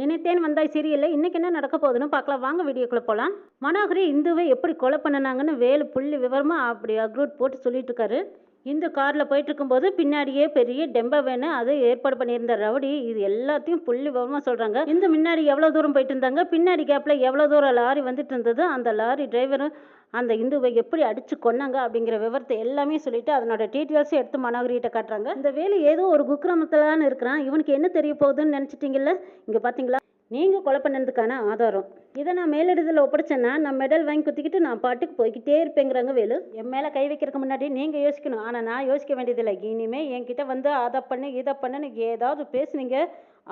நினைத்தேன் வந்தாய் சீரியல்ல இன்னைக்கு என்ன நடக்க போகுதுன்னு பார்க்கலாம். வாங்க வீடியோக்குள்ள போகலாம் மனோகரி இந்துவை எப்படி கொலை பண்ணினாங்கன்னு வேலு புள்ளி விவரமா அப்படி அக்ரூட் போட்டு சொல்லிட்டு இருக்காரு. இந்த காரில் போயிட்டுருக்கும்போது பின்னாடியே பெரிய டெம்பா வேனு அது ஏற்பாடு பண்ணியிருந்த ரவுடி இது எல்லாத்தையும் புள்ளி விவரமாக சொல்கிறாங்க இந்த முன்னாடி எவ்வளோ தூரம் போயிட்டு இருந்தாங்க பின்னாடி கேப்பில் எவ்வளோ தூரம் லாரி வந்துட்டு இருந்தது அந்த லாரி டிரைவரும் அந்த இந்துவை எப்படி அடிச்சு கொன்னாங்க? அப்படிங்கிற விவரத்தை எல்லாமே சொல்லிட்டு அதனோட டீட்டெயில்ஸும் எடுத்து மனோகரிகிட்ட காட்டுறாங்க. இந்த வேலை ஏதோ ஒரு குக்கிரமத்திலான்னு இருக்கிறான். இவனுக்கு என்ன தெரிய போகுதுன்னு நினச்சிட்டிங்கல்ல? இங்கே பார்த்தீங்களா நீங்கள் கொலை பண்ணதுக்கான ஆதாரம். இதை நான் மேலிடத்தில் ஒப்படைச்சேன்னா நான் மெடல் வாங்கி குத்திக்கிட்டு நான் பாட்டுக்கு போய்கிட்டே இருப்பேங்கிறாங்க வேலு. என் மேலே கை வைக்கிறதுக்கு முன்னாடி நீங்கள் யோசிக்கணும். ஆனால் நான் யோசிக்க வேண்டியதில்லை. இனிமேல் என்கிட்ட வந்து அதை பண்ணு இதை பண்ணுன்னு ஏதாவது பேசுனீங்க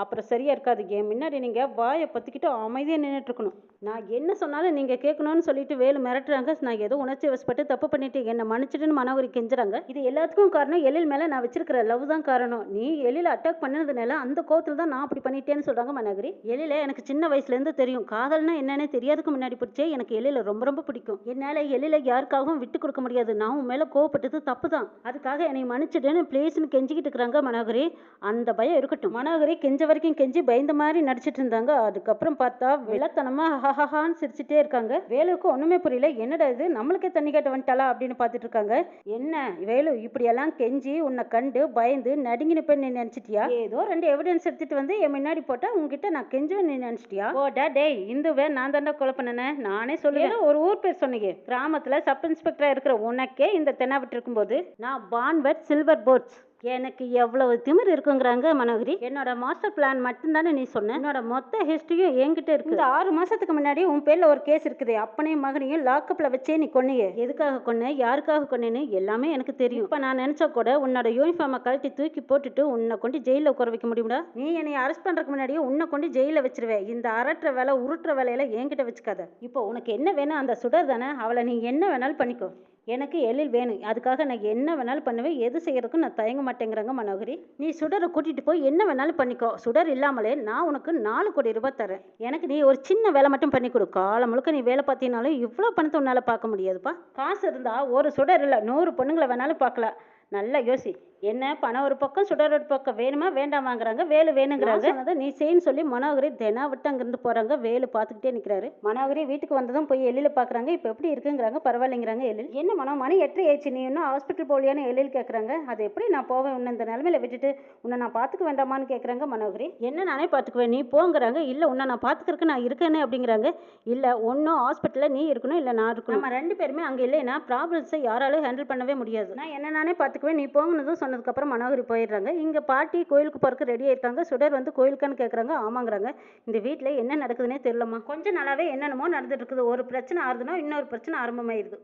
அப்புறம் சரியாக இருக்காது. என் முன்னாடி நீங்கள் வாயை பற்றிக்கிட்டு அமைதியாக நின்றுட்டு இருக்கணும் நான் என்ன சொன்னாலும் நீங்கள் கேட்கணும்னு சொல்லிட்டு வேலு மிரட்டுறாங்க. நான் ஏதோ உணர்ச்சி வசப்பட்டு தப்பு பண்ணிட்டு என்னை மன்னிச்சிட்டுன்னு மனவரி கெஞ்சுறாங்க. இது எல்லாத்துக்கும் காரணம் எழில் மேலே நான் வச்சிருக்கிற லவ் தான் காரணம். நீ எழில அட்டாக் பண்ணதுனால அந்த கோவத்தில் தான் நான் அப்படி பண்ணிட்டேன்னு சொல்கிறாங்க மனகரி. எழில எனக்கு சின்ன வயசுலேருந்து தெரியும். காதல் காதல்னா என்னன்னு தெரியாதுக்கு முன்னாடி பிடிச்சே எனக்கு எழில ரொம்ப ரொம்ப பிடிக்கும். என்னால் எழில யாருக்காகவும் விட்டு கொடுக்க முடியாது. நான் உன் மேலே கோவப்பட்டது தப்பு தான் அதுக்காக என்னை மன்னிச்சிடுன்னு ப்ளீஸ்னு கெஞ்சிக்கிட்டு இருக்கிறாங்க மனோகரி. அந்த பயம் இருக்கட்டும். மனோகரி கெஞ்ச வரைக்கும் கெஞ்சி பயந்த மாதிரி நடிச்சிட்டு இருந்தாங்க. அதுக்கப்புறம் பார்த்தா விளத்தனமா ஹஹஹான்னு சிரிச்சிட்டே இருக்காங்க. வேலுக்கு ஒண்ணுமே புரியல. என்னடா இது? நம்மளுக்கே தண்ணி கேட்ட வந்துட்டாளா அப்படின்னு பார்த்துட்டு இருக்காங்க. என்ன வேலு இப்படியெல்லாம் கெஞ்சி உன்னை கண்டு பயந்து நடுங்கி நிப்பேன்னு நீ நினைச்சிட்டியா? ஏதோ ரெண்டு எவிடன்ஸ் எடுத்துட்டு வந்து என் முன்னாடி போட்டா உங்ககிட்ட நான் கெஞ்சுவேன் நீ நினைச்சிட்டியா? டே டேய் இந்துவே நான் தாண்டா கொலை பண்ணினேன் நானே சொல்லுவேன். ஒரு ஊர் பேர் சொன்னீங்க. கிராமத்தில் சப் இன்ஸ்பெக்டராக இருக்கிற உனக்கே இந்த தென்னாவட்டு இருக்கும்போது நான் பான்வெட் சில்வர் போர்ட்ஸ். எனக்கு எவ்வளவு திமிர் இருக்குங்கிறாங்க மனோகரி. என்னோட மாஸ்டர் பிளான் மட்டும்தானே நீ சொன்ன? என்னோட மொத்த ஹிஸ்டரியும் என்கிட்ட இருக்கு. இந்த ஆறு மாசத்துக்கு முன்னாடி உன் பேர்ல ஒரு கேஸ் இருக்குது. அப்பனையும் மகனையும் லாக்கப்ல வச்சே நீ கொன்னிய. எதுக்காக கொன்ன? யாருக்காக கொன்னேன்னு எல்லாமே எனக்கு தெரியும். இப்ப நான் நினைச்சா கூட உன்னோட யூனிஃபார்மை கழட்டி தூக்கி போட்டுட்டு உன்னை கொண்டு ஜெயில உட்கார வைக்க முடியும்டா? நீ என்னை அரெஸ்ட் பண்றதுக்கு முன்னாடியே உன்னை கொண்டு ஜெயில வச்சிருவேன் இந்த அரட்டுற வேலை உருட்டுற வேலையில என்கிட்ட வச்சுக்காத. இப்போ உனக்கு என்ன வேணும்? அந்த சுடர் தானே? அவளை நீ என்ன வேணாலும் பண்ணிக்கோ. எனக்கு எழில் வேணும் அதுக்காக நான் என்ன வேணாலும் பண்ணுவேன். எது செய்கிறதுக்கும் நான் தயங்க மாட்டேங்கிறாங்க மனோகரி. நீ சுடரை கூட்டிகிட்டு போய் என்ன வேணாலும் பண்ணிக்கோ. சுடர் இல்லாமலே நான் உனக்கு நாலு கோடி ரூபாய் தரேன். எனக்கு நீ ஒரு சின்ன வேலை மட்டும் பண்ணி கொடு. காலம் முழுக்க நீ வேலை பார்த்தீங்கனாலும் இவ்வளோ பணத்தை உன்னால் பார்க்க முடியாதுப்பா. காசு இருந்தால் ஒரு சுடர் இல்லை நூறு பொண்ணுங்களை வேணாலும் பார்க்கலாம். நல்லா யோசி. என்ன பணம் ஒரு பக்கம் சுடர் ஒரு பக்கம் வேணுமா வேண்டாமாங்கிறாங்க வேலு வேணுங்கிறாங்க. சொன்னதை நீ செய்ன்னு சொல்லி மனோகரி தினா விட்டு அங்கிருந்து போறாங்க வேலு பார்த்துக்கிட்டே நிற்கிறாரு மனோகரி வீட்டுக்கு வந்ததும் போய் எழில பார்க்குறாங்க இப்போ எப்படி இருக்குங்கிறாங்க பரவாயில்லைங்கிறாங்க எழில். என்ன மனம் மணி எட்டு ஆயிடுச்சு நீ இன்னும் ஹாஸ்பிட்டல் போகலையான்னு எழில் கேட்குறாங்க அது எப்படி நான் போவேன் உன்னை இந்த நிலமையில விட்டுட்டு உன்னை நான் பார்த்துக்க வேண்டாமான்னு கேட்குறாங்க மனோகரி. என்ன நானே பார்த்துக்குவேன் நீ போங்கிறாங்க இல்லை உன்னை நான் பார்த்துக்கிறதுக்கு நான் இருக்கேனே அப்படிங்கிறாங்க. இல்லை ஒன்றும் ஹாஸ்பிட்டலில் நீ இருக்கணும் இல்லை நான் இருக்கணும். நம்ம ரெண்டு பேருமே அங்கே இல்லைன்னா ப்ராப்ளம்ஸை யாராலும் ஹேண்டில் பண்ணவே முடியாது. நான் என்ன நானே பார்த்துக்குவேன் நீ போங்கனதும் சொன்னதுக்கப்புறம் மனோகரி போயிடுறாங்க. இங்கே பாட்டி கோயிலுக்கு போகிறக்கு ரெடி ஆயிருக்காங்க. சுடர் வந்து கோயிலுக்கான்னு கேட்குறாங்க ஆமாங்கிறாங்க. இந்த வீட்டில் என்ன நடக்குதுன்னே தெரியலம்மா. கொஞ்சம் நாளாகவே என்னென்னமோ நடந்துட்டு இருக்குது. ஒரு பிரச்சனை ஆறுதுன்னா இன்னொரு பிரச்சனை ஆரம்பமாயிருது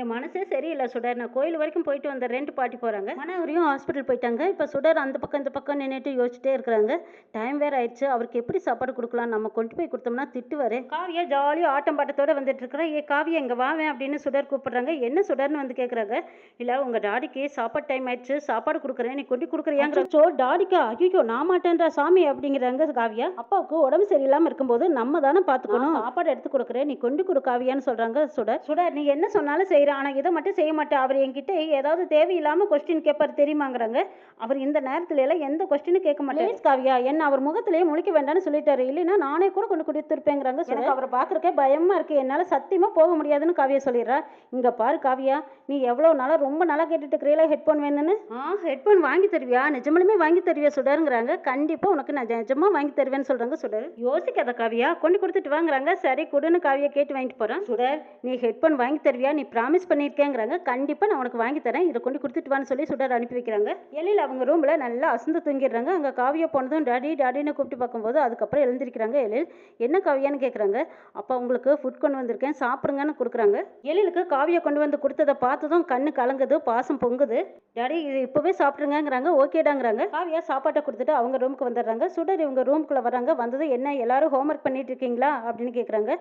என் மனசே சரியில்லை சுடர். நான் கோயில் வரைக்கும் போயிட்டு வந்த ரெண்டு பாட்டி போகிறாங்க மனோகரியும் ஹாஸ்பிட்டல் போயிட்டாங்க. இப்போ சுடர் அந்த பக்கம் இந்த பக்கம் நின்றுட்டு யோசிச்சுட்டே இருக்கிறாங்க. டைம் வேற ஆயிடுச்சு. அவருக்கு எப்படி சாப்பாடு கொடுக்கலாம்? நம்ம கொண்டு போய் கொடுத்தோம்னா திட்டுவாரு. காவியா ஜாலியாக ஆட்டம் பாட்டத்தோட வந்துட்டு இருக்கிறா ஏ காவியா இங்கே வாவேன் அப்படின்னு சுடர் கூப்பிடுறாங்க. என்ன சுடர்னு வந்து கேட்குறாங்க இல்லை உங்கள் டாடிக்கு சாப்பாடு டைம் ஆயிடுச்சு. சாப்பாடு கொடுக்குறேன். நீ கொண்டு கொடுக்குறியாங்கிற சோ டாடிக்கா? ஐயோ நான் மாட்டேன்றா சாமி அப்படிங்கிறாங்க காவியா. அப்பாவுக்கு உடம்பு சரியில்லாமல் இருக்கும்போது நம்ம தானே பார்த்துக்கணும் சாப்பாடு எடுத்து கொடுக்குறேன். நீ கொண்டு கொடு காவியான்னு சொல்கிறாங்க சுடர். சுடர் நீ என்ன சொன்னாலும் செய்கிறேன் ஆனால் இதை மட்டும் செய்ய மாட்டேன் அவர் என்கிட்ட ஏதாவது தேவையில்லாமல் கொஸ்டின் கேட்பார் தெரியுமாங்கிறாங்க. அவர் இந்த நேரத்துல எல்லாம் எந்த கொஸ்டினும் கேட்க மாட்டேன் காவியா என்ன அவர் முகத்திலேயே முழிக்க வேண்டாம்னு சொல்லிட்டாரு. இல்லைன்னா நானே கூட கொண்டு கொடுத்துருப்பேங்கிறாங்க எனக்கு அவரை பார்க்குறக்கே பயமா இருக்கு. என்னால் சத்தியமா போக முடியாதுன்னு காவியா சொல்லிடுறா. இங்க பாரு காவியா நீ எவ்வளோ நாளாக ரொம்ப நாளாக கேட்டுட்டு இருக்கிறீங்களா ஹெட்ஃபோன் வேணும்னு? ஆ ஹெட்ஃபோன் வாங்கி தருவியா? நிஜமாலுமே வாங்கி தருவியா சுடருங்கிறாங்க கண்டிப்பா உனக்கு நான் நிஜமா வாங்கி தருவேன்னு சொல்றாங்க சுடர் யோசிக்காத காவியா கொண்டு கொடுத்துட்டு வாங்குறாங்க. சரி கொடுன்னு காவியா கேட்டு வாங்கிட்டு போறேன். சுடர் நீ ஹெட்ஃபோன் வாங்கி தருவியா? நீ ப்ராமிஸ் பண்ணியிருக்கேங்கிறாங்க. கண்டிப்பாக நான் உனக்கு வாங்கி தரேன். இதை கொண்டு கொடுத்துட்டு வான்னு சொல்லி சுடர் அனுப்பி வைக்கிறாங்க. எழில் அவங்க ரூமில் நல்லா அசந்து தூங்கிடுறாங்க. அங்கே காவியா போனதும் டாடி டாடின்னு கூப்பிட்டு பார்க்கும்போது அதுக்கப்புறம் எழுந்திருக்கிறாங்க எழில். என்ன காவியான்னு கேட்குறாங்க அப்போ உங்களுக்கு ஃபுட் கொண்டு வந்திருக்கேன். சாப்பிடுங்கன்னு கொடுக்குறாங்க. எழிலுக்கு காவியா கொண்டு வந்து கொடுத்ததை பார்த்ததும் கண்ணு கலங்குது பாசம் பொங்குது. டாடி இது இப்போவே சாப்பிட்ருங்கங்கிறாங்க ஓகேடாங்கிறாங்க. காவியா சாப்பாட்டை கொடுத்துட்டு அவங்க ரூமுக்கு வந்துடுறாங்க. சுடர் இவங்க ரூம்குள்ளே வராங்க வந்தது என்ன? எல்லாரும் ஹோம்ஒர்க் பண்ணிட்டு இருக்கீங்களா? அப்படின்னு கேட்குறாங்க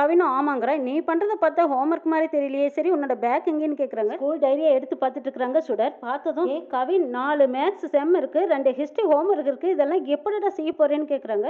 கவினும் ஆமாங்கிறா. நீ பண்ணுறதை பார்த்தா ஹோம்ஒர்க் மாதிரி தெரியலையே. சரி உன்னோட பேக் எங்கேன்னு கேட்குறாங்க ஸ்கூல் டைரியை எடுத்து பார்த்துட்டு இருக்கிறாங்க சுடர். பார்த்ததும் ஏ கவின் நாலு மேக்ஸ் செம் இருக்கு ரெண்டு ஹிஸ்ட்ரி ஹோம்ஒர்க் இருக்கு இதெல்லாம் எப்படிடா செய்ய போறேன்னு கேட்குறாங்க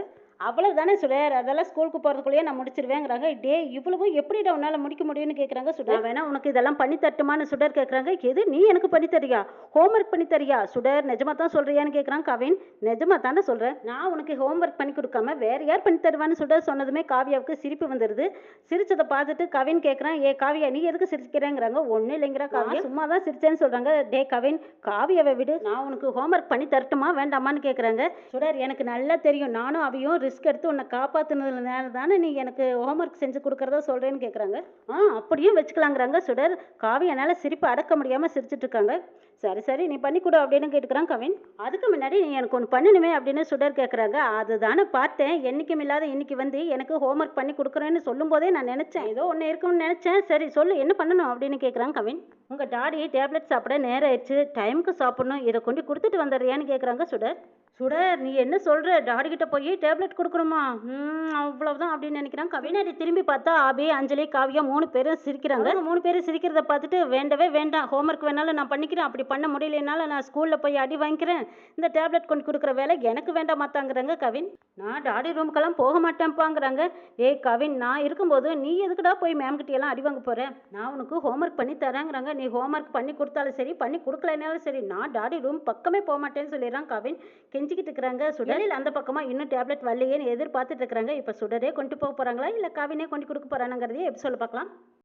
அவ்வளவு தானே சுடர்? அதெல்லாம் ஸ்கூலுக்கு போகிறதுக்குள்ளேயே நான் முடிச்சிருவேங்கிறாங்க. டே இவ்வளவும் எப்படிடா உன்னால் முடிக்க முடியும்னு கேட்குறாங்க சுடர். வேணா உனக்கு இதெல்லாம் பண்ணி தட்டுமான்னு சுடர் கேட்குறாங்க எது நீ எனக்கு பண்ணி தரியா? ஹோம்ஒர்க் பண்ணி தரியா? சுடர் நிஜமா தான் சொல்றியான்னு கேட்குறான் கவின். நிஜமா தானே சொல்கிறேன் நான் உனக்கு ஹோம்ஒர்க் பண்ணி கொடுக்காம வேற யார் பண்ணி தருவான்னு சுடர் சொன்னதுமே காவியாவுக்கு சிரிப்பு வந்துடுது சிரிச்சதை பார்த்துட்டு கவின் கேட்குறான் ஏ காவியா நீ எதுக்கு சிரிக்கிறேங்கிறாங்க. ஒன்றும் இல்லைங்கிற காவியா சும்மா தான் சிரிச்சேன்னு சொல்கிறாங்க டே கவின் காவியாவை விடு. நான் உனக்கு ஹோம்ஒர்க் பண்ணி தரட்டுமா வேண்டாமான்னு கேட்குறாங்க சுடர் எனக்கு நல்லா தெரியும். நானும் அவையும் ரிஸ்க் எடுத்து உன்னை காப்பாற்றுனதுனால தானே நீ எனக்கு ஹோம்ஒர்க் செஞ்சு கொடுக்குறதா சொல்கிறேன்னு கேட்குறாங்க ஆ அப்படியும் வச்சுக்கலாங்கிறாங்க சுடர். காவியனால சிரிப்பு அடக்க முடியாமல் சிரிச்சிட்டு இருக்காங்க. சரி சரி நீ பண்ணி கொடு அப்படின்னு கேட்டுக்கிறான் கவின். அதுக்கு முன்னாடி நீ எனக்கு ஒன்று பண்ணணுமே அப்படின்னு சுடர் கேட்குறாங்க அதுதானே பார்த்தேன். என்றைக்கும் இல்லாத இன்னைக்கு வந்து எனக்கு ஹோம்ஒர்க் பண்ணி கொடுக்குறேன்னு சொல்லும்போதே நான் நினச்சேன். ஏதோ ஒன்று இருக்கும்னு நினச்சேன். சரி சொல்லு என்ன பண்ணணும் அப்படின்னு கேட்குறான் கவின். உங்கள் டாடி டேப்லெட் சாப்பிட நேரம் ஆயிடுச்சு. டைமுக்கு சாப்பிடணும். இதை கொண்டு கொடுத்துட்டு வந்துடுறியான்னு கேட்குறாங்க சுடர். சுடர் நீ என்ன சொல்கிற டாடி கிட்ட போய் டேப்லெட் கொடுக்கணுமா? ம் அவ்வளவுதான் அப்படின்னு நினைக்கிறான் கவினாடி திரும்பி பார்த்தா ஆபி அஞ்சலி காவியா மூணு பேரும் சிரிக்கிறாங்க. மூணு பேரும் சிரிக்கிறத பார்த்துட்டு வேண்டவே வேண்டாம். ஹோம்ஒர்க் வேணாலும் நான் பண்ணிக்கிறேன். அப்படி பண்ண முடியலனால நான் ஸ்கூலில் போய் அடி வாங்கிக்கிறேன். இந்த டேப்லெட் கொண்டு கொடுக்குற வேலை எனக்கு வேண்டாம்மாத்தாங்கிறாங்க கவின். நான் டாடி ரூமுக்கெல்லாம் போக மாட்டேன்ப்பாங்கிறாங்க ஏய் கவின் நான் இருக்கும்போது நீ எதுக்குடா போய் மேம் அடி வாங்க போகிறேன் நான் உனக்கு ஹோம்ஒர்க் பண்ணி தரேங்கிறாங்க. நீ ஹோம்ஒர்க் பண்ணி கொடுத்தாலும் சரி பண்ணி கொடுக்கலனாலும் சரி நான் டாடி ரூம் பக்கமே போக மாட்டேன்னு சொல்லிடுறான் கவின். கெஞ்சிக்கிட்டு இருக்கிறாங்க. சுடரில் அந்த பக்கமாக இன்னும் டேப்லெட் வரலையேன்னு எதிர்பார்த்துட்டு இருக்கிறாங்க. இப்போ சுடரே கொண்டு போக போகிறாங்களா இல்லை கவினே கொண்டு கொடுக்க போகிறாங்கிறதே எப்படி சொல்ல பார்க்கலாம்.